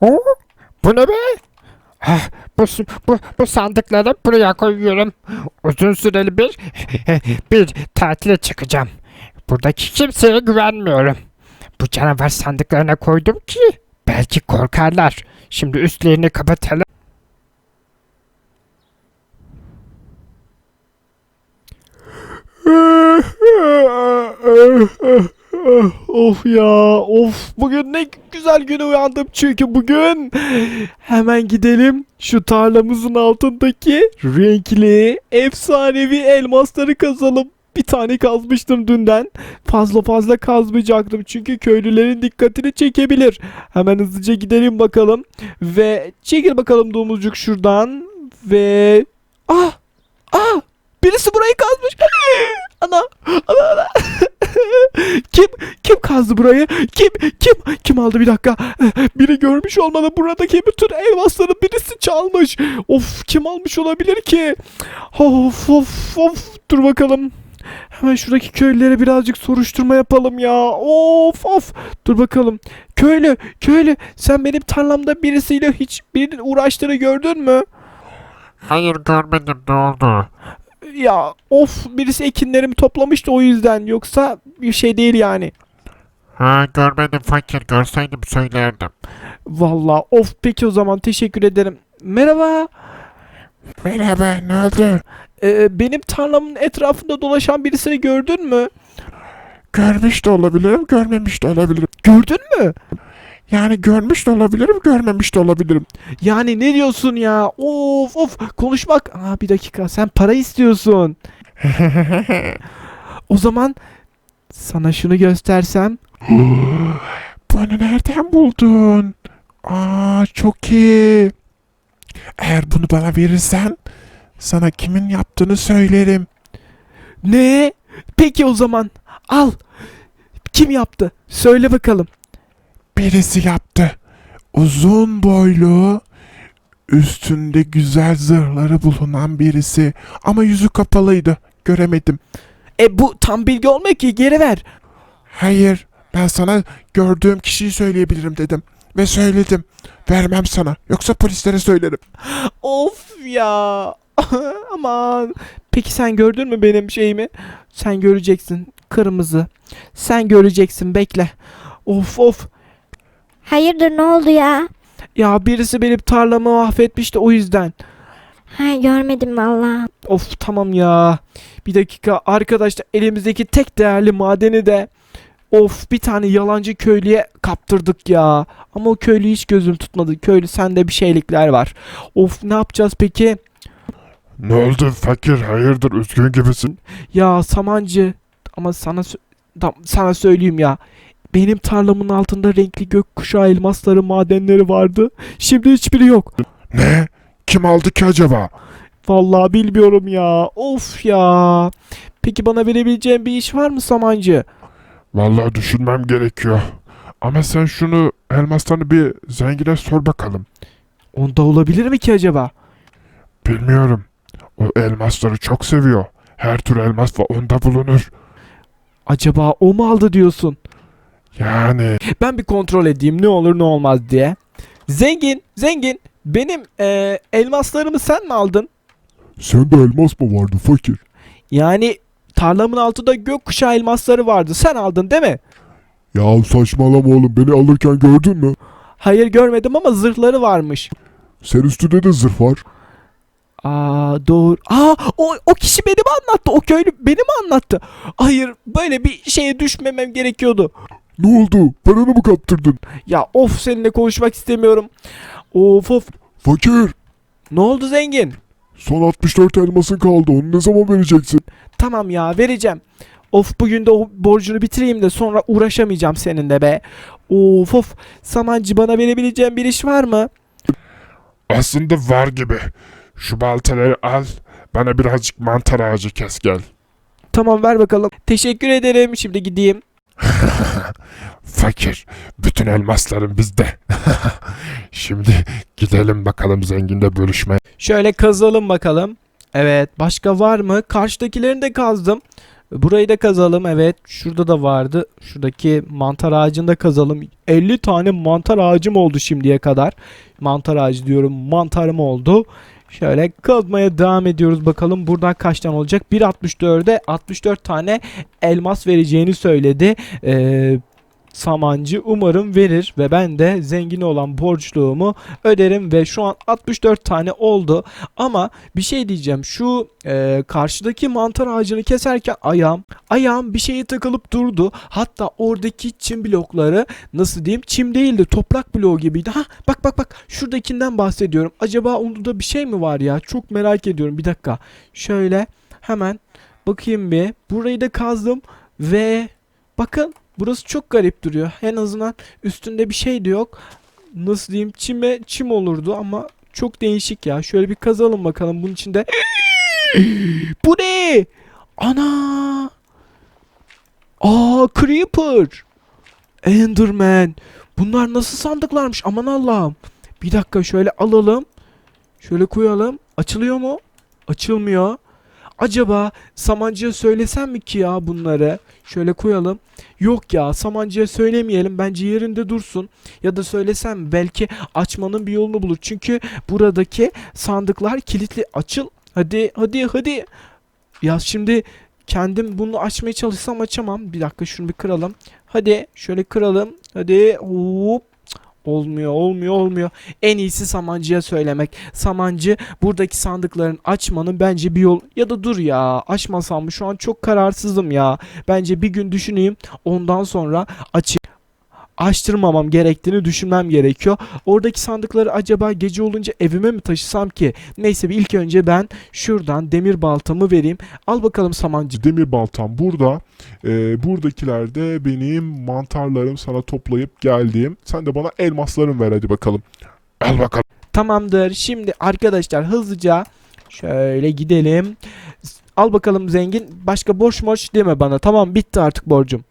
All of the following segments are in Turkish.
Oo, bu ne be? Heh, bu, bu, bu sandıkları buraya koyuyorum. Uzun süreli bir bir tatile çıkacağım. Buradaki kimseye güvenmiyorum. Bu canavar sandıklarına koydum ki belki korkarlar. Şimdi üstlerini kapatalım. of ya of bugün ne güzel güne uyandım çünkü bugün hemen gidelim şu tarlamızın altındaki renkli efsanevi elmasları kazalım. Bir tane kazmıştım dünden. Fazla fazla kazmayacaktım çünkü köylülerin dikkatini çekebilir. Hemen hızlıca gidelim bakalım. Ve çekil bakalım domuzcuk şuradan. Ve... Ah! Ah! Birisi burayı kazmış. Ana! Ana! ana. kim kim kazdı burayı? Kim kim kim aldı bir dakika? Biri görmüş olmalı buradaki bütün elmasları birisi çalmış. Of kim almış olabilir ki? Of of of dur bakalım. Hemen şuradaki köylülere birazcık soruşturma yapalım ya. Of of. Dur bakalım. Köylü, köylü sen benim tarlamda birisiyle hiç birinin uğraştığını gördün mü? Hayır görmedim ne oldu? Ya of birisi ekinlerimi toplamıştı o yüzden. Yoksa bir şey değil yani. Ha görmedim fakir görseydim söylerdim. Vallahi of peki o zaman teşekkür ederim. Merhaba. Merhaba ne oldu? Ee, benim tarlamın etrafında dolaşan birisini gördün mü? Görmüş de olabilirim görmemiş de olabilirim. Gördün mü? Yani görmüş de olabilirim görmemiş de olabilirim. Yani ne diyorsun ya? Of of konuşmak. Aa bir dakika sen para istiyorsun. O zaman sana şunu göstersem. Bunu nereden buldun? Aa çok iyi. Eğer bunu bana verirsen sana kimin yaptığını söylerim. Ne? Peki o zaman al. Kim yaptı? Söyle bakalım. Birisi yaptı. Uzun boylu, üstünde güzel zırhları bulunan birisi. Ama yüzü kapalıydı. Göremedim. E bu tam bilgi olmuyor ki geri ver. Hayır, ben sana gördüğüm kişiyi söyleyebilirim dedim. Ve söyledim. Vermem sana. Yoksa polislere söylerim. Of ya. Aman. Peki sen gördün mü benim şeyimi? Sen göreceksin. Kırmızı. Sen göreceksin. Bekle. Of of. Hayırdır ne oldu ya? Ya birisi benim tarlamı mahvetmişti o yüzden. Ha görmedim valla. Of tamam ya. Bir dakika arkadaşlar elimizdeki tek değerli madeni de of bir tane yalancı köylüye kaptırdık ya. Ama o köylü hiç gözüm tutmadı. Köylü sende bir şeylikler var. Of ne yapacağız peki? Ne oldu fakir? Hayırdır üzgün gibisin? Ya Samancı ama sana sö- tam sana söyleyeyim ya. Benim tarlamın altında renkli gökkuşağı elmasları madenleri vardı. Şimdi hiçbiri yok. Ne? Kim aldı ki acaba? Vallahi bilmiyorum ya. Of ya. Peki bana verebileceğin bir iş var mı Samancı? Vallahi düşünmem gerekiyor. Ama sen şunu elmaslarını bir zengine sor bakalım. Onda olabilir mi ki acaba? Bilmiyorum. O elmasları çok seviyor. Her tür elmas var onda bulunur. Acaba o mu aldı diyorsun? Yani Ben bir kontrol edeyim ne olur ne olmaz diye. Zengin, zengin. Benim eee, elmaslarımı sen mi aldın? sende elmas mı vardı fakir? Yani tarlamın altında gökkuşağı elmasları vardı. Sen aldın değil mi? Ya saçmalama oğlum beni alırken gördün mü? Hayır görmedim ama zırhları varmış. Sen üstünde de zırh var. Aa doğru. Aa o, o kişi beni mi anlattı? O köylü beni mi anlattı? Hayır böyle bir şeye düşmemem gerekiyordu. Ne oldu? Paranı mı kaptırdın? Ya of seninle konuşmak istemiyorum. Of of. Fakir. Ne oldu zengin? Son 64 elmasın kaldı. Onu ne zaman vereceksin? Tamam ya vereceğim. Of bugün de o borcunu bitireyim de sonra uğraşamayacağım seninle be. Of of. Samancı bana verebileceğin bir iş var mı? Aslında var gibi. Şu baltaları al. Bana birazcık mantar ağacı kes gel. Tamam ver bakalım. Teşekkür ederim. Şimdi gideyim. Fakir. Bütün elmasların bizde. Şimdi gidelim bakalım zenginde bölüşmeye. Şöyle kazalım bakalım. Evet başka var mı? Karşıdakilerini de kazdım. Burayı da kazalım evet. Şurada da vardı. Şuradaki mantar ağacını da kazalım. 50 tane mantar ağacım oldu şimdiye kadar. Mantar ağacı diyorum. Mantarım oldu. Şöyle kazmaya devam ediyoruz bakalım buradan kaç tane olacak. 1.64'e 64 tane elmas vereceğini söyledi. Ee, Samancı umarım verir ve ben de zengin olan borçluğumu öderim ve şu an 64 tane oldu. Ama bir şey diyeceğim şu e, karşıdaki mantar ağacını keserken ayağım ayağım bir şeye takılıp durdu. Hatta oradaki çim blokları nasıl diyeyim çim değildi toprak bloğu gibiydi. Ha bak bak bak şuradakinden bahsediyorum. Acaba onda bir şey mi var ya çok merak ediyorum bir dakika. Şöyle hemen bakayım bir burayı da kazdım ve bakın burası çok garip duruyor. En azından üstünde bir şey de yok. Nasıl diyeyim çime çim olurdu ama çok değişik ya. Şöyle bir kazalım bakalım bunun içinde. Bu ne? Ana! Aa Creeper! Enderman! Bunlar nasıl sandıklarmış aman Allah'ım. Bir dakika şöyle alalım. Şöyle koyalım. Açılıyor mu? Açılmıyor. Acaba Samancı'ya söylesem mi ki ya bunları? Şöyle koyalım. Yok ya Samancı'ya söylemeyelim. Bence yerinde dursun. Ya da söylesem belki açmanın bir yolunu bulur. Çünkü buradaki sandıklar kilitli. Açıl. Hadi hadi hadi. Ya şimdi kendim bunu açmaya çalışsam açamam. Bir dakika şunu bir kıralım. Hadi şöyle kıralım. Hadi hop. Olmuyor olmuyor olmuyor. En iyisi Samancı'ya söylemek. Samancı buradaki sandıkların açmanın bence bir yol ya da dur ya açmasam mı şu an çok kararsızım ya. Bence bir gün düşüneyim ondan sonra açayım. Açtırmamam gerektiğini düşünmem gerekiyor. Oradaki sandıkları acaba gece olunca evime mi taşısam ki? Neyse bir ilk önce ben şuradan demir baltamı vereyim. Al bakalım Samancı. Demir baltam burada. Ee, buradakiler de benim mantarlarım sana toplayıp geldiğim. Sen de bana elmaslarım ver hadi bakalım. Al bakalım. Tamamdır. Şimdi arkadaşlar hızlıca şöyle gidelim. Al bakalım zengin. Başka borç morç deme bana. Tamam bitti artık borcum.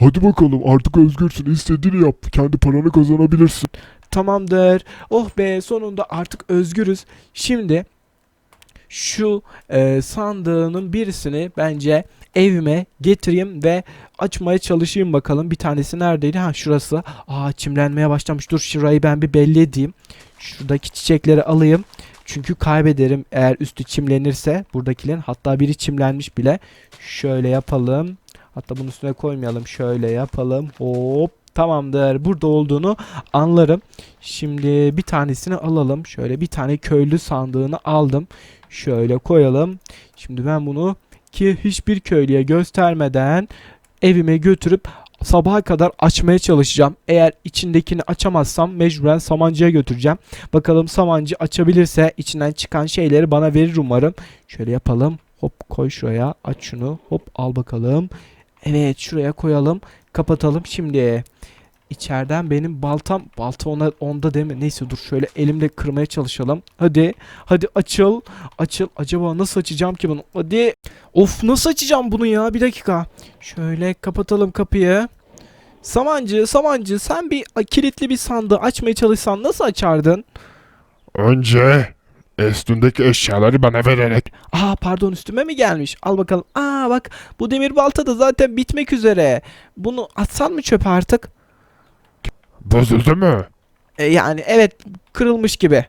Hadi bakalım artık özgürsün. İstediğini yap. Kendi paranı kazanabilirsin. Tamamdır. Oh be sonunda artık özgürüz. Şimdi şu e, sandığının birisini bence evime getireyim ve açmaya çalışayım bakalım. Bir tanesi neredeydi? Ha şurası. Aa çimlenmeye başlamış. Dur şurayı ben bir belli edeyim. Şuradaki çiçekleri alayım. Çünkü kaybederim eğer üstü çimlenirse buradakilerin. Hatta biri çimlenmiş bile. Şöyle yapalım. Hatta bunun üstüne koymayalım. Şöyle yapalım. Hop. Tamamdır. Burada olduğunu anlarım. Şimdi bir tanesini alalım. Şöyle bir tane köylü sandığını aldım. Şöyle koyalım. Şimdi ben bunu ki hiçbir köylüye göstermeden evime götürüp sabaha kadar açmaya çalışacağım. Eğer içindekini açamazsam mecburen Samancı'ya götüreceğim. Bakalım Samancı açabilirse içinden çıkan şeyleri bana verir umarım. Şöyle yapalım. Hop koy şuraya. Aç şunu. Hop al bakalım. Evet şuraya koyalım. Kapatalım. Şimdi içeriden benim baltam balta ona onda değil mi? Neyse dur şöyle elimle kırmaya çalışalım. Hadi. Hadi açıl. Açıl. Acaba nasıl açacağım ki bunu? Hadi. Of nasıl açacağım bunu ya? Bir dakika. Şöyle kapatalım kapıyı. Samancı, Samancı sen bir kilitli bir sandığı açmaya çalışsan nasıl açardın? Önce üstündeki eşyaları bana vererek. Aa pardon üstüme mi gelmiş? Al bakalım. Aa bak bu demir balta da zaten bitmek üzere. Bunu atsan mı çöpe artık? Bozuldu mu? E, yani evet kırılmış gibi.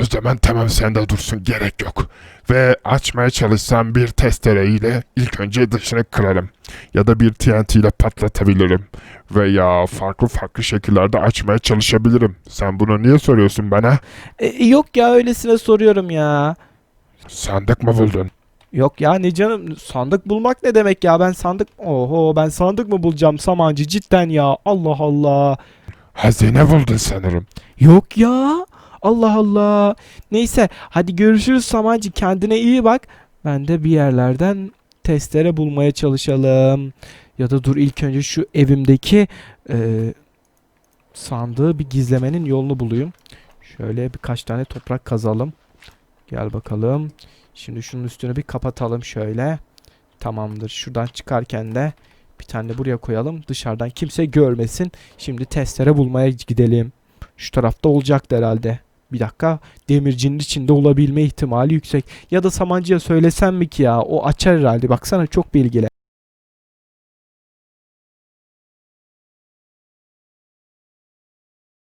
O zaman tamam sen de dursun gerek yok. Ve açmaya çalışsam bir testere ile ilk önce dışını kırarım. Ya da bir TNT ile patlatabilirim. Veya farklı farklı şekillerde açmaya çalışabilirim. Sen bunu niye soruyorsun bana? E, yok ya öylesine soruyorum ya. Sandık mı buldun? Yok ya ne canım sandık bulmak ne demek ya ben sandık oho ben sandık mı bulacağım Samancı cidden ya Allah Allah. Hazine buldun sanırım. Yok ya Allah Allah. Neyse hadi görüşürüz Samancı kendine iyi bak. Ben de bir yerlerden testere bulmaya çalışalım. Ya da dur ilk önce şu evimdeki e, sandığı bir gizlemenin yolunu bulayım. Şöyle birkaç tane toprak kazalım. Gel bakalım. Şimdi şunun üstünü bir kapatalım şöyle. Tamamdır. Şuradan çıkarken de bir tane buraya koyalım. Dışarıdan kimse görmesin. Şimdi testere bulmaya gidelim. Şu tarafta olacaktı herhalde. Bir dakika demircinin içinde olabilme ihtimali yüksek. Ya da Samancı'ya söylesem mi ki ya o açar herhalde baksana çok bilgili.